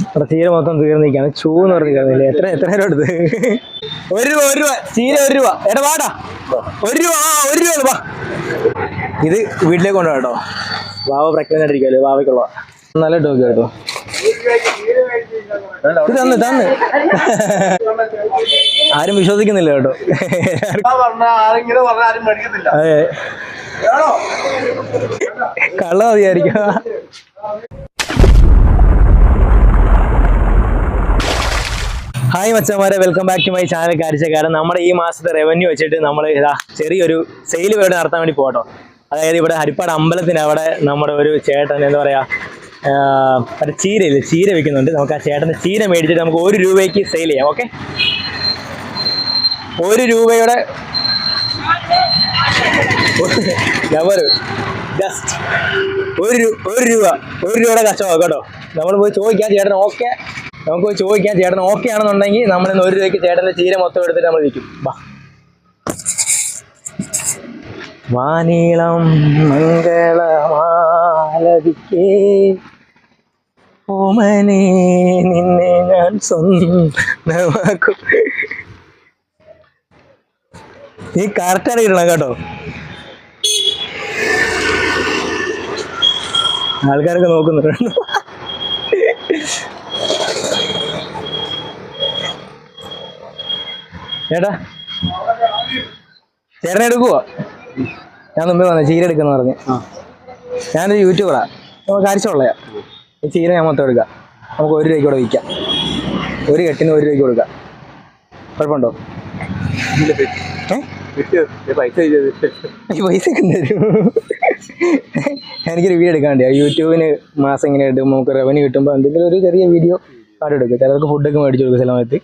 ഇവിടെ ചീര മൊത്തം തീർന്നിരിക്കാണ് ചൂ എന്ന് പറഞ്ഞ് എത്ര എത്ര രൂപ എടുത്ത്? ഒരു രൂപ ഒരു രൂപ. ചീര ഒരു രൂപ. എടാ വാടാ. ഒരു രൂപ ആ ഒരു രൂപ വാ. ഇത് വീട്ടിലേക്ക് കൊണ്ടുപോകാം കേട്ടോ. വാവ പ്രഗ്നന്റ് ആയിട്ടിരിക്കുമല്ലോ വാവയ്ക്കുള്ള നല്ല ടോക്ക് കേട്ടോ. ഇത് തന്ന് തന്ന്. ആരും വിശ്വസിക്കുന്നില്ല കേട്ടോ. അതെ. കള്ള മതിയായിരിക്കും ഹായ് മച്ചന്മാരെ. Welcome back to my channel കാഴ്ചക്കാരൻ. നമ്മുടെ ഈ മാസത്തെ റവന്യൂ വെച്ചിട്ട് നമ്മൾ ഇതാ ചെറിയൊരു സെയിൽ വേർഡ് നടത്താൻ വേണ്ടി പോട്ടോ അതായത് ഇവിടെ ഹരിപ്പാട് അമ്പലത്തിന് അവിടെ നമ്മുടെ ഒരു ചേട്ടൻ എന്താ പറയാ ആഹ്, ഒരു ചീരയില്ല? ചീര വെക്കുന്നുണ്ട് നമുക്ക് ആ ചേട്ടന്റെ ചീര മേടിച്ചിട്ട് നമുക്ക് ഒരു രൂപയ്ക്ക് സെയിൽ ചെയ്യാം ഓക്കെ ഒരു രൂപയുടെ ഒരു രൂപ. ഒരു രൂപയുടെ കച്ചവടം കേട്ടോ. നമ്മൾ പോയി ചോദിക്കാൻ ചേട്ടൻ ഓക്കെ നമുക്ക് ചോദിക്കാം ചേട്ടൻ ഓക്കെ ആണെന്നുണ്ടെങ്കിൽ നമ്മൾ ഇന്ന് ഒരു രൂപയ്ക്ക് ചേട്ടന്റെ ചീര മൊത്തം എടുത്തിട്ട് നമ്മൾ വിൽക്കും. വാ വാനീളം മംഗളമാലതിക്കേ ഓമനെ നിന്നെ ഞാൻ സ്വന്തമാക്കും. നീ കറക്റ്റ് അറിയണം കേട്ടോ. ആൾക്കാരൊക്കെ നോക്കുന്നുണ്ട്. ചേട്ടാ. ചേട്ടനെ എടുക്കുവോ? ഞാൻ മുമ്പേ വന്നു ചീര എടുക്കുന്ന പറഞ്ഞു. ഞാനൊരു യൂട്യൂബറാ. നമുക്ക് കാഴ്ചയുള്ളയാ. ഈ ചീര ഞാൻ മൊത്തം എടുക്കാം. നമുക്ക് ഒരു രൂപയ്ക്ക് കൂടെ വിൽക്കാം. ഒരു കെട്ടിന് ഒരു രൂപയ്ക്ക് കൊടുക്കാം. കുഴപ്പമുണ്ടോ? ഈ പൈസ ഒക്കെ തരും എനിക്കൊരു വീഡിയോ എടുക്കാൻ വേണ്ടി യൂട്യൂബിന് മാസം ഇങ്ങനെ ഇടുമ്പോൾ നമുക്ക് റവന്യൂ കിട്ടുമ്പോൾ എന്തെങ്കിലും ഒരു ചെറിയ വീഡിയോ കാർഡ് എടുക്കും. ചിലർക്ക് ഫുഡൊക്കെ മേടിച്ചു കൊടുക്കും ചില സമയത്ത്.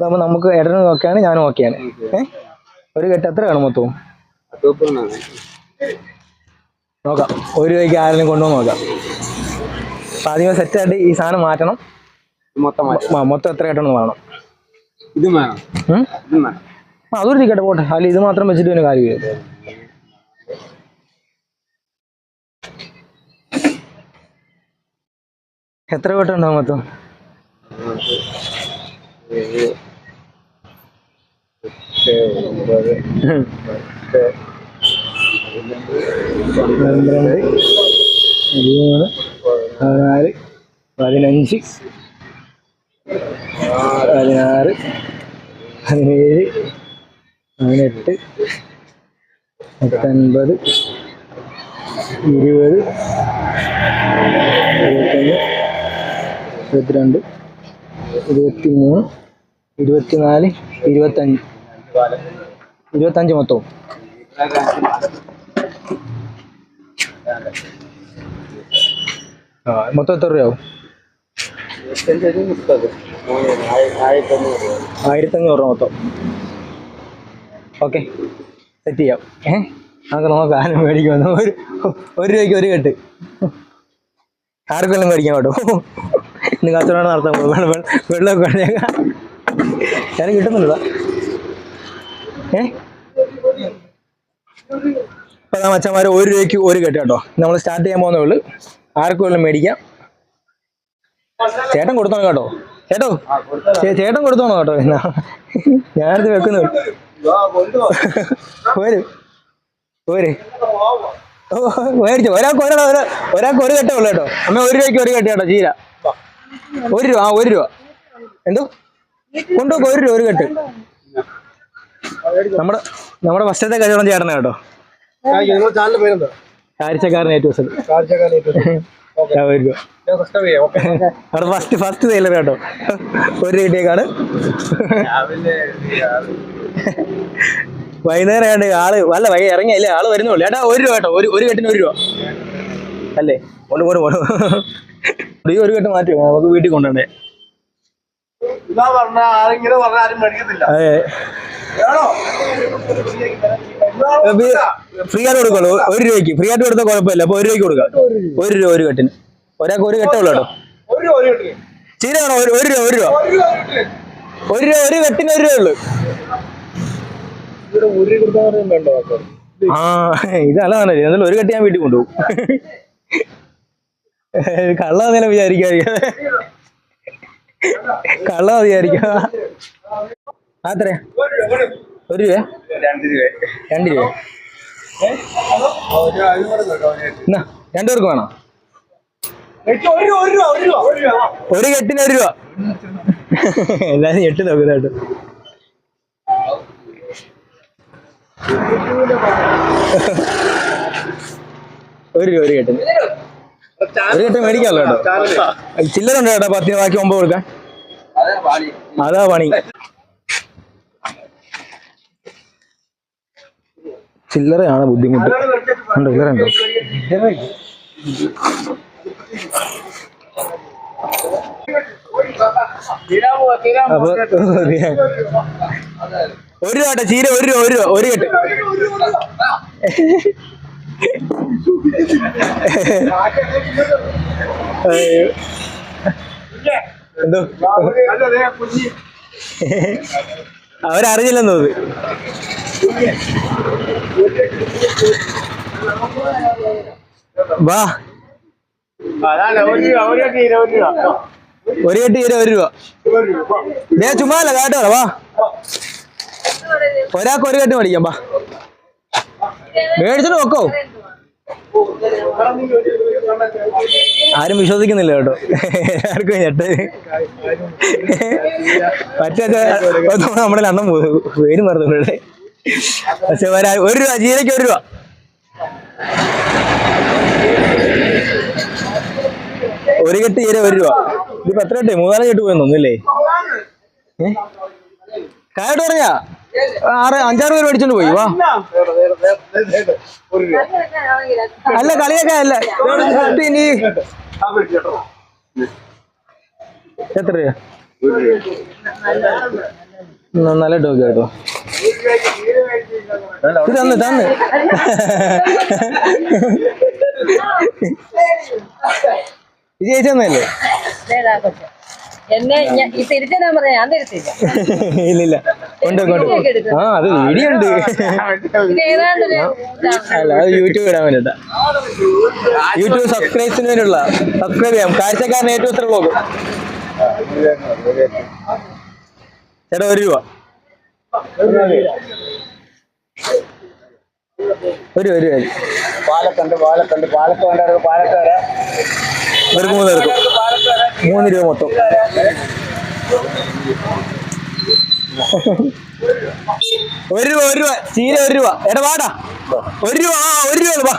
അതാകുമ്പോൾ നമുക്ക് ഏട്ടനും നോക്കിയാണ് ഞാനും ഓക്കെയാണ് ഒരു കെട്ട് എത്ര കാണും മൊത്തവും? നോക്കാം. ഒരു രൂപയ്ക്ക് ആരെങ്കിലും കൊണ്ടുപോകാൻ നോക്കാം. അപ്പൊ ആദ്യമേ സെറ്റായിട്ട് ഈ സാധനം മാറ്റണം. മൊത്തം എത്ര കെട്ടണം വേണം? ഇതും വേണം. അതൊരു ടിക്കറ്റ് പോട്ടെ. അല്ല ഇത് മാത്രം വെച്ചിട്ട് പിന്നെ കാര്യമില്ല എത്ര വട്ടം ഉണ്ടാവും മൊത്തം പന്ത്രണ്ട് പതിമൂന്ന് പതിനാല് പതിനഞ്ച് പതിനാറ് പതിനേഴ് പതിനെട്ട് പത്തൊൻപത് ഇരുപത് ഇരുപത്തൊന്ന് ഇരുപത്തിരണ്ട് ഇരുപത്തി മൂന്ന് ഇരുപത്തിനാല് ഇരുപത്തഞ്ച്. ഇരുപത്തഞ്ച് മൊത്തവും. മൊത്തം എത്ര രൂപയാവും? ആയിരത്തഞ്ഞൂറ് രൂപ മൊത്തം. ഓക്കെ സെറ്റ് ചെയ്യാം. ഏ നമുക്ക് നോക്കാം ആരും മേടിക്കുമെന്ന് ഒരു ഒരു രൂപയ്ക്ക് ഒരു കെട്ട്. ആർക്കെല്ലാം മേടിക്കാൻ കേട്ടോ ഇന്ന് കച്ചവടം നടത്താൻ വെള്ളം വെള്ളം വെള്ളമൊക്കെ ഞാൻ കിട്ടുന്നുണ്ടോ? ഏ? അപ്പോൾ ആ ഒരു രൂപയ്ക്ക് ഒരു കെട്ട് കേട്ടോ. നമ്മൾ സ്റ്റാർട്ട് ചെയ്യാൻ പോകുന്നേ ഉള്ളൂ. ആർക്കും വേണം മേടിക്കാം. ചേട്ടൻ കൊടുത്തോണം കേട്ടോ. ചേട്ടോ ചേട്ടൻ കൊടുത്തോണം കേട്ടോ. എന്നാ ഞാനത് വെക്കുന്നു പോര്. പോര്. മേടിച്ചോ. ഒരാൾക്ക് ഒരാൾ ഒരാൾക്ക് ഒരു കെട്ടേ ഉള്ളൂ കേട്ടോ. അമ്മ ഒരു രൂപയ്ക്ക് ഒരു കെട്ട് കേട്ടോ ചീര. ഒരു രൂപ ആ ഒരു രൂപ. എന്തോ? കൊണ്ടുപോക്കോ ഒരു രൂപ ഒരു കെട്ട്. നമ്മുടെ നമ്മുടെ ഫസ്റ്റത്തെ കച്ചവടം ചേട്ടനാ കേട്ടോ. കാഴ്ചക്കാരൻ ഏറ്റവും അവിടെ ഫസ്റ്റ് ഫസ്റ്റ് സെയിലർ കേട്ടോ. ഒരു കിട്ടിയേക്കാണ്. വൈകുന്നേരം ആയിട്ട് ആൾ വല്ല വൈ ഇറങ്ങിയല്ലേ ആൾ വരുന്നുള്ളൂ. ഏട്ടാ ഒരു രൂപ കേട്ടോ. ഒരു ഒരു കെട്ടിന് ഒരു രൂപ. അല്ലേ? കൊണ്ട് കൊണ്ട് കൊണ്ട് ഈ ഒരു കെട്ട് മാറ്റി നമുക്ക് വീട്ടിൽ കൊണ്ടുവന്നേ. ഇതാ പറഞ്ഞ ആരെങ്കിലും ആരും മേടിക്കത്തില്ല. ഫ്രീ ആയിട്ട് കൊടുക്കുള്ളൂ. ഒരു രൂപയ്ക്ക്. ഫ്രീ ആയിട്ട് കൊടുത്താൽ കുഴപ്പമില്ല. അപ്പൊ ഒരു രൂപയ്ക്ക് കൊടുക്കാം. ഒരു രൂപ ഒരു കെട്ടിന്. ഒരാൾക്ക് ഒരു കെട്ടേ ഉള്ളൂ കേട്ടോ. രൂപ ഒരു ഒരു രൂപ ഒരു രൂപ. ഒരു രൂപ കെട്ടിന്. ഒരു കെട്ടിന് ഒരു രൂപ ഉള്ളൂ ആ ഇത് നല്ലതാണ് എന്നാലും ഒരു കെട്ടി ഞാൻ വീട്ടിൽ കൊണ്ടുപോകും. കള്ളാന്നേലും വിചാരിക്കാതിരിക്കും കള്ള മതിയായിരിക്കും അത്ര ഒരു രൂപ രണ്ട് രൂപ രണ്ട് രൂപ ഒരു അഞ്ഞൂറ് കേട്ടോ എന്നാ രണ്ടു പേർക്ക് വേണോ? ഒരു കെട്ടിന് ഒരു രൂപ. എല്ലാരും എട്ട് നോക്കുന്നതായിട്ട്. ഒരു രൂപ ഒരു കെട്ടിന്. ഒരു കെട്ട് മേടിക്കാമല്ലോ കേട്ടോ. ചില്ലറ ഉണ്ട് കേട്ടോ പത്തിന് ബാക്കി ഒമ്പത് കൊടുക്കാൻ. അതാ പണി. ചില്ലറയാണ് ബുദ്ധിമുട്ട്. ഉണ്ടോ ചില്ലറ ഉണ്ടോ അപ്പൊ ഒരു രൂപ ചീര ഒരു രൂപ ഒരു രൂപ ഒരു കെട്ട്. എന്തോ? അവരറിഞ്ഞില്ലെന്ന് തോന്നുന്നു. വാ. ഒരു കെട്ടി ഇരുപത് ഒരു രൂപ ഒരു ചുമ്മാ അല്ല ഞാൻ കേട്ടോ വാ. ഒരാൾക്ക് ഒരു കെട്ട് മേടിക്കാം വാ. മേടിച്ചിട്ട് നോക്കോ. ആരും വിശ്വസിക്കുന്നില്ല കേട്ടോ. ആർക്കും ഞെട്ട് മറ്റേ നമ്മുടെ പോകും പേര് മറന്നു പക്ഷെ വരാ ഒരു രൂപ ജീരയ്ക്ക് ഒരു രൂപ. ഒരു കെട്ട് ചീര ഒരു രൂപ. ഇതിപ്പോ എത്ര കെട്ട്? മൂന്നാൽ കെട്ട് പോയെന്നൊന്നുമില്ലേ തോന്നുന്നില്ലേ ഏ? കായോട്ട് പറഞ്ഞാ? ആറ് അഞ്ചാറ് പേര് മേടിച്ചോണ്ട് പോയി വാ. അല്ല കളിയൊക്കെ അല്ല. ഇനി എത്ര രൂപ? നല്ല ടോക്ക് കേട്ടോ. തന്ന് തന്ന്. ഇത് ചേച്ചി എന്നെ ഞാൻ- ഞാൻ തിരിച്ചില്ല ഇല്ലില്ല. കൊണ്ട് ആ അത് വീഡിയോ ഉണ്ട്. അല്ല അത് യൂട്യൂബ് ഇടാൻ വേണ്ടിട്ടാ യൂട്യൂബ് വേണ്ടിയുള്ള സബ്സ്ക്രൈബ് ചെയ്യാം. കാഴ്ചക്കാരൻ ഏറ്റവും ഇത്ര ബ്ലോഗ് ചേട്ടാ ഒരു രൂപ. ഒരു ഒരു ഒരു പാലക്കുണ്ട് പാലക്കുണ്ട് പാലക്കാട് പാലക്കാട്? ഇവർക്ക് മൂന്ന് പേർക്ക്. മൂന്ന് രൂപ മൊത്തം. ഒരു രൂപ ഒരു രൂപ. ചീര ഒരു രൂപ. എടാ വാടാ. ഒരു രൂപ ആ ഒരു രൂപ വാ.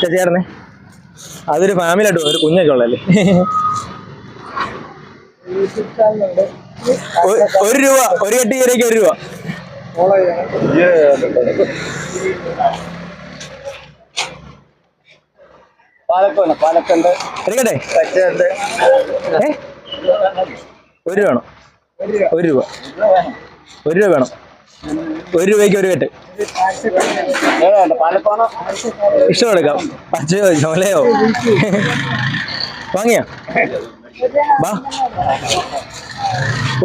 ചേ- ചേട്ടനെ അതൊരു ഫാമിലി ആയിട്ട് ഒരു കുഞ്ഞൊക്കെ ഉള്ളല്ലേ ഒരു രൂപ. ഒരു കെട്ടി ചീരയ്ക്ക് ഒരു രൂപ. പാലക്കുണ്ട് പാലക്കുണ്ട്. എടുക്കട്ടെ? പച്ചുണ്ട് ഏ? ഒരു രൂപ വേണം. ഒരു രൂപ. ഒരു രൂപ വേണം. ഒരു രൂപയ്ക്ക് ഒരു കെട്ട്. ഇഷ്ടം എടുക്കാം പച്ചയോ ചോലയോ? വാങ്ങിയ? വാ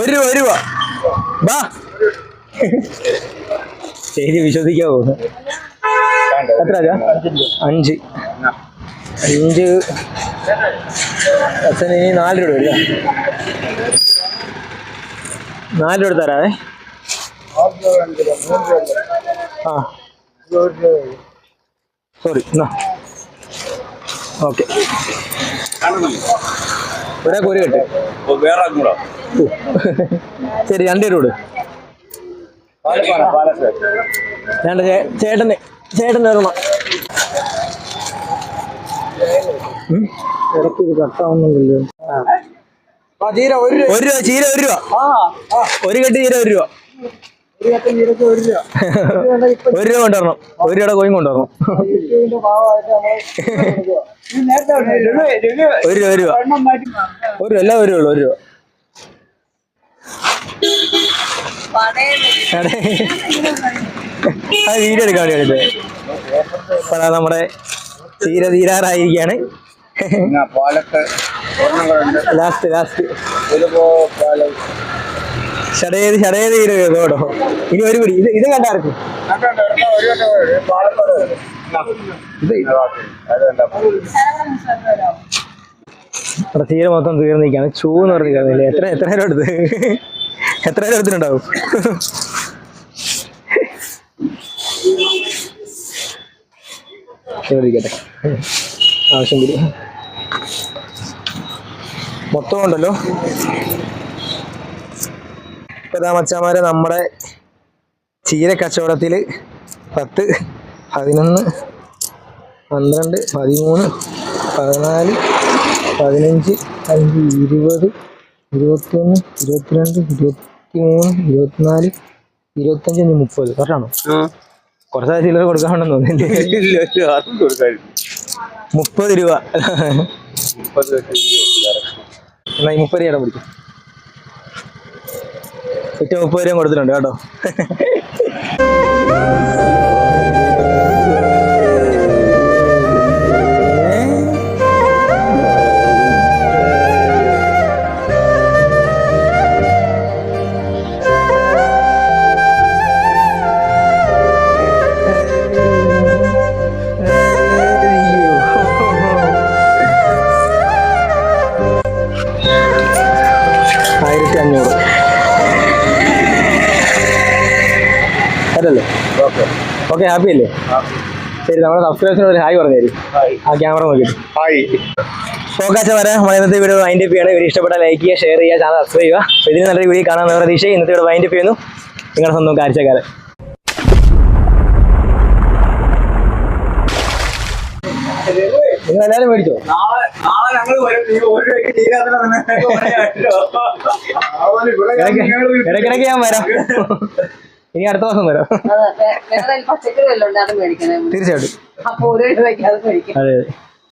ഒരു രൂപ ഒരു രൂപ. വാ ശരി പോകുന്നു എത്ര അഞ്ച്. അഞ്ച് അച്ഛൻ ഇനി നാല് രൂപ വരിക നാല് രൂപ തരാവേ. ആ. സോറി എന്നാ ഓക്കെ ഒരേ കോരി കെട്ട്. ശരി രണ്ട് രൂപ ചേട്ടന് ചേട്ടന് ഒരെണ്ണം ഉം? ഇടയ്ക്ക് ഇത് കട്ടാവുന്നുണ്ടല്ലോ ആ തീര ഒരു ഒരു രൂപ ചീര ഒരു രൂപ. ഒരു കെട്ട് ചീര ഒരു രൂപ. ഒരു രൂപ. കൊണ്ടുവരണം. ഒരു രൂപയുടെ കോയും കൊണ്ടുവരണം. ഒരു രൂപ ഒരു രൂപ. ഒരു രൂപ എല്ലാം ഒരു രൂപ ഒരു രൂപ. വീഡിയോ എടുക്കാൻ വേണ്ടി നമ്മുടെ ചീര തീരാറായിരിക്കാണ്. ലാസ്റ്റ് ലാസ്റ്റ് ഷടയത് പാലം. ഷടേത് ഷടേത് തീര കേട്ടോ. ഇനി ഒരു പിടി. ഇത് ഇത് കണ്ടാർക്കും കണ്ടോ, ഒരെണ്ണം ഒരു കട്ടൻ ഒരു പാലക്കാട് ഇത് ഇവിടെ തീരെ മൊത്തം തീർന്നിരിക്കുകയാണ്. ചൂന്ന് പറഞ്ഞിരിക്കുന്നില്ലേ പറഞ്ഞ് എത്ര എത്ര നേരം എടുത്ത് എത്ര നേരം എടുത്തിട്ടുണ്ടാവും ഇവിടെ ഇരിക്കട്ടെ ആവശ്യം കൂടി മൊത്തം ഉണ്ടല്ലോ മച്ചാമാരെ നമ്മുടെ ചീര കച്ചവടത്തിൽ പത്ത് പതിനൊന്ന് പന്ത്രണ്ട് പതിമൂന്ന് പതിനാല് പതിനഞ്ച് അഞ്ച് ഇരുപത് ഇരുപത്തൊന്ന് ഇരുപത്തിരണ്ട് ഇരുപത്തി മൂന്ന് ഇരുപത്തിനാല് ഇരുപത്തഞ്ച് മുപ്പത്. കറക്റ്റാണോ കുറച്ച് ചില്ലറ കൊടുക്കാനുണ്ടെന്ന് തോന്നുന്നില്ലേ മുപ്പത് രൂപ. എന്നാ ഈ മുപ്പത് രൂപ പിടിക്കും. ഒറ്റ മുപ്പത് രൂപ കൊടുത്തിട്ടുണ്ട് കേട്ടോ. ആയിരത്തി അഞ്ഞൂറ്. അതല്ലേ ഓക്കെ. ഹാപ്പി അല്ലേ? ശരി നമ്മുടെ സബ്സ്ക്രൈബ് ഒരു ഹായ് പറഞ്ഞു ആ ക്യാമറ നോക്കിയിട്ട്. ഹായ്. ഫോക്കാച്ച വരെ. നമ്മുടെ ഇന്നത്തെ വീഡിയോ വൈൻഡ് അപ്പ് ചെയ്യണം. ഇവർ ഇഷ്ടപ്പെട്ട ലൈക്ക് ചെയ്യുക ഷെയർ ചെയ്യുക ചാനൽ സബ്സ്ക്രൈബ് ചെയ്യുക. അപ്പോൾ ഇതിന് നല്ലൊരു വീഡിയോ കാണാൻ പ്രതീക്ഷ ഇന്നത്തെ വീഡിയോ വൈൻഡ് അപ്പ് ചെയ്യുന്നു. നിങ്ങളുടെ സ്വന്തം കാഴ്ചക്കാരൻ. നിങ്ങൾ എല്ലാവരും മേടിച്ചോ? നാളെ ഞങ്ങൾ വരും. നീ ഒരു രൂപയ്ക്ക് ഇടയ്ക്കിടയ്ക്ക് ഞാൻ വരാം. ഇനി അടുത്ത മാസം വരാം. പച്ചക്കറി തീർച്ചയായിട്ടും. അപ്പൊ ഒരു രൂപയ്ക്ക് അതെ അതെ.